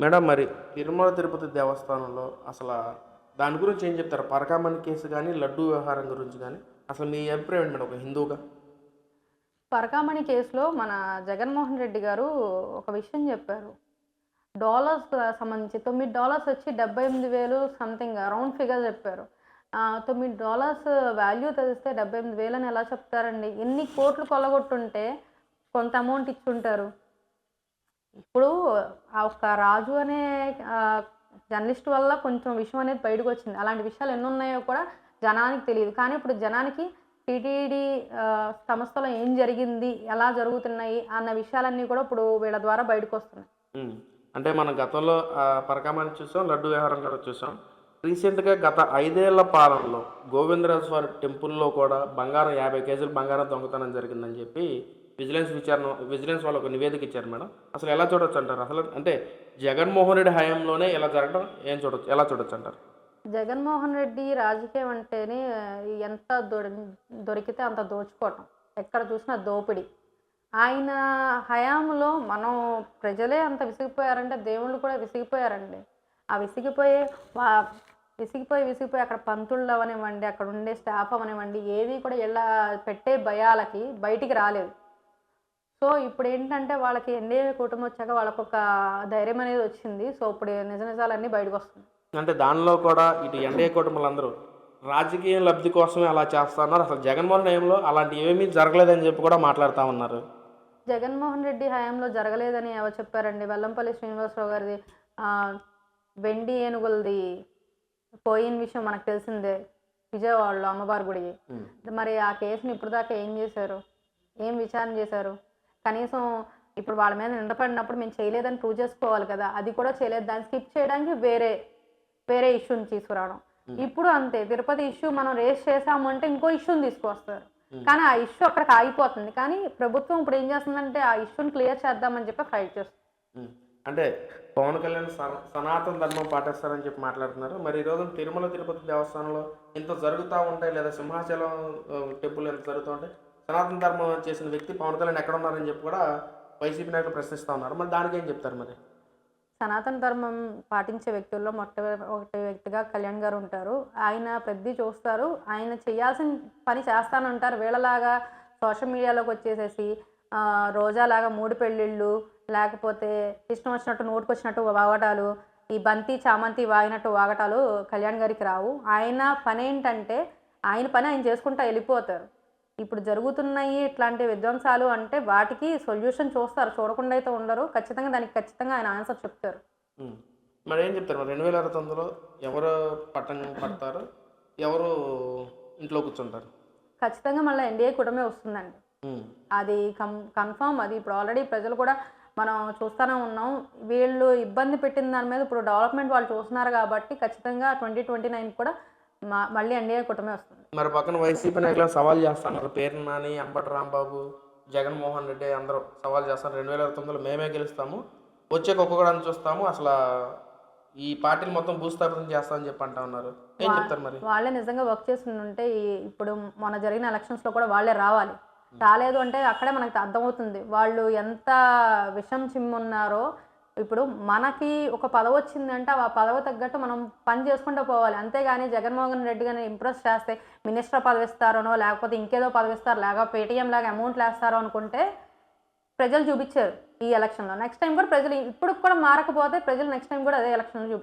Madam మరి తిరుమల తిరుపతి దేవస్థానంలో అసలు దాని గురించి ఏం చెప్తారు? పరకామణి కేసు కానీ లడ్డు వ్యవహారం గురించి కానీ అసలు మీ అభిప్రాయం ఏంటి మేడం ఒక హిందువుగా? పరకామణి కేసులో మన జగన్మోహన్ రెడ్డి గారు ఒక విషయం చెప్పారు. డాలర్స్ సంబంధించి తొమ్మిది డాలర్స్ వచ్చి డెబ్బై ఎనిమిది వేలు సంథింగ్ రౌండ్ ఫిగర్ చెప్పారు. తొమ్మిది డాలర్స్ వాల్యూ తెలిస్తే డెబ్బై ఎనిమిది వేలు అని ఎలా చెప్తారండి? ఎన్ని కోట్లు కొల్లగొట్టుంటే కొంత అమౌంట్ ఇచ్చుంటారు ఇప్పుడు ఆ ఒక్క రాజు అనే జర్నలిస్ట్ వల్ల కొంచెం విషయం అనేది బయటకు వచ్చింది అలాంటి విషయాలు ఎన్ని ఉన్నాయో కూడా జనానికి తెలియదు. కానీ ఇప్పుడు జనానికి టీటీడీ సంస్థలో ఏం జరిగింది ఎలా జరుగుతున్నాయి అన్న విషయాలన్నీ కూడా ఇప్పుడు వీళ్ళ ద్వారా బయటకు వస్తున్నాయి అంటే మనం గతంలో ఆ, చూసాం లడ్డు వ్యవహారం కూడా చూసాం. రీసెంట్గా గత ఐదేళ్ళ పాలనలో గోవిందరాజు స్వామి టెంపుల్లో కూడా బంగారం యాభై కేజీలు బంగారం దొంగతనం జరిగిందని చెప్పి విజిలెన్స్ విచారణ విజిలెన్స్ వాళ్ళు ఒక నివేదిక ఇచ్చారు మేడం. అసలు ఎలా చూడొచ్చు అంటారు? అసలు అంటే జగన్మోహన్ రెడ్డి హయాంలోనే ఎలా జరగడం ఏం చూడొచ్చు ఎలా చూడొచ్చు అంటారు? జగన్మోహన్ రెడ్డి రాజకీయం అంటేనే ఎంత దొరి దొరికితే అంత దోచుకోవటం. ఎక్కడ చూసినా దోపిడీ. ఆయన హయాంలో మనం ప్రజలే అంత విసిగిపోయారంటే దేవుళ్ళు కూడా విసిగిపోయారండి. ఆ విసిగిపోయే వా విసిగిపోయి విసిగిపోయి అక్కడ పంతుళ్ళు అవనివ్వండి అక్కడ ఉండే స్టాఫ్ అవనివ్వండి ఏది కూడా ఇలా పెట్టే భయాలకి బయటికి రాలేదు. సో ఇప్పుడు ఏంటంటే వాళ్ళకి ఎన్డీఏ కూటమి వచ్చాక వాళ్ళకు ఒక ధైర్యం అనేది వచ్చింది. సో ఇప్పుడు నిజ నిజాలన్నీ బయటకు వస్తున్నాయి అంటే దానిలో కూడా ఇటు ఎన్డీఏ కుటుంబాలందరూ రాజకీయ లబ్ధి కోసమే అలా చేస్తా ఉన్నారు అసలు జగన్మోహన్ హయాంలో అలాంటి ఏమీ జరగలేదని చెప్పి కూడా మాట్లాడుతూ ఉన్నారు. జగన్మోహన్ రెడ్డి హయాంలో జరగలేదని ఎవరు చెప్పారండి? వెల్లంపల్లి శ్రీనివాసరావు గారిది వెండి ఏనుగులది పోయిన విషయం మనకు తెలిసిందే. విజయవాడలో అమ్మవారి గుడి మరి ఆ కేసుని ఇప్పుడు దాకా ఏం చేశారు? ఏం విచారణ చేశారు? కనీసం ఇప్పుడు వాళ్ళ మీద నిందపడినప్పుడు మేము చేయలేదని ప్రూవ్ చేసుకోవాలి కదా అది కూడా చేయలేదు. దాన్ని స్కిప్ చేయడానికి వేరే వేరే ఇష్యూని తీసుకురావడం. ఇప్పుడు అంతే తిరుపతి ఇష్యూ మనం రేస్ చేసామంటే ఇంకో ఇష్యూని తీసుకొస్తారు. కానీ ఆ ఇష్యూ అక్కడికి ఆగిపోతుంది. కానీ ప్రభుత్వం ఇప్పుడు ఏం చేస్తుందంటే ఆ ఇష్యూని క్లియర్ చేద్దామని చెప్పి ఫైట్ చేస్తుంది. అంటే పవన్ కళ్యాణ్ సన- సనాతన ధర్మం పాటిస్తారని చెప్పి మాట్లాడుతున్నారు. మరి ఈరోజు తిరుమల తిరుపతి దేవస్థానంలో ఇంత జరుగుతూ ఉంటాయి లేదా సింహాచలం టెంపుల్ ఎంత జరుగుతూ ఉంటాయి? సనాతన ధర్మం చేసిన వ్యక్తి పవన్ కళ్యాణ్ ఎక్కడ ఉన్నారని చెప్పి కూడా వైసీపీ నాయకులు ప్రశ్నిస్తూ ఉన్నారు. మరి దానికి ఏం చెప్తారు మరి? సనాతన ధర్మం పాటించే వ్యక్తుల్లో మొట్టమొదటి వ్యక్తిగా కళ్యాణ్ గారు ఉంటారు. ఆయన ప్రతి చూస్తారు. ఆయన చేయాల్సిన పని చేస్తానంటారు. వీళ్ళలాగా సోషల్ మీడియాలోకి వచ్చేసేసి రోజాలాగా మూడు పెళ్ళిళ్ళు లేకపోతే ఇష్టం వచ్చినట్టు నోటుకొచ్చినట్టు వాగటాలు ఈ బంతి చామంతి వాగినట్టు వాగటాలు కళ్యాణ్ గారికి రావు. ఆయన పని ఏంటంటే ఆయన పని ఆయన చేసుకుంటా వెళ్ళిపోతారు. ఇప్పుడు జరుగుతున్నాయి ఇట్లాంటి విధ్వంసాలు అంటే వాటికి సొల్యూషన్ చూస్తారు చూడకుండా అయితే ఉండరు. ఖచ్చితంగా దానికి ఖచ్చితంగా ఆయన ఆన్సర్ చెప్తారు. మరి ఏం చెప్తారు రెండు వేల ఇరవై తొమ్మిదిలో ఎవరు పట్టం పడతారు? ఎవరు ఇంట్లో కూర్చుంటారు? ఖచ్చితంగా మళ్ళీ ఎన్డీఏ కూటమే వస్తుందండి. అది కం కన్ఫామ్ అది ఇప్పుడు ఆల్రెడీ ప్రజలు కూడా మనం చూస్తూనే ఉన్నాం. వీళ్ళు ఇబ్బంది పెట్టిన దాని మీద ఇప్పుడు డెవలప్మెంట్ వాళ్ళు చూస్తున్నారు కాబట్టి ఖచ్చితంగా ట్వంటీ ట్వంటీ నైన్ కూడా మళ్ళీ ఎన్డీఏ కూటమే వస్తుంది. మరి పక్కన వైసీపీ నాయకులు సవాల్ చేస్తున్నారు. పేరు నాని అంబటి రాంబాబు జగన్మోహన్ రెడ్డి అందరూ సవాల్ చేస్తారు రెండు వేల తొమ్మిదిలో మేమే గెలుస్తాము. వచ్చే ఒక్కొక్కడని చూస్తాము. అసలు ఈ పార్టీని మొత్తం భూస్థాపితం చేస్తామని చెప్పి అంటా ఉన్నారు. ఏం చెప్తారు మరి? వాళ్ళే నిజంగా వర్క్ చేసి ఉంటే ఇప్పుడు మొన్న జరిగిన ఎలక్షన్స్లో కూడా వాళ్ళే రావాలి. రాలేదు అంటే అక్కడే మనకి అర్థమవుతుంది. వాళ్ళు ఎంత విషం చిమ్మున్నారో ఇప్పుడు మనకి ఒక పదవి వచ్చిందంటే ఆ పదవి తగ్గట్టు మనం పని చేసుకుంటూ పోవాలి. అంతేగాని జగన్మోహన్ రెడ్డి గారిని ఇంప్రెస్ చేస్తే మినిస్టర్ పదవిస్తారనో లేకపోతే ఇంకేదో పదవిస్తారు లేకపోతే లేక పేటీఎం లాగా అమౌంట్లు వేస్తారో అనుకుంటే ప్రజలు చూపించారు ఈ ఎలక్షన్లో నెక్స్ట్ టైం కూడా ప్రజలు ఇప్పుడు కూడా మారకపోతే ప్రజలు నెక్స్ట్ టైం కూడా అదే ఎలక్షన్లో చూపిస్తారు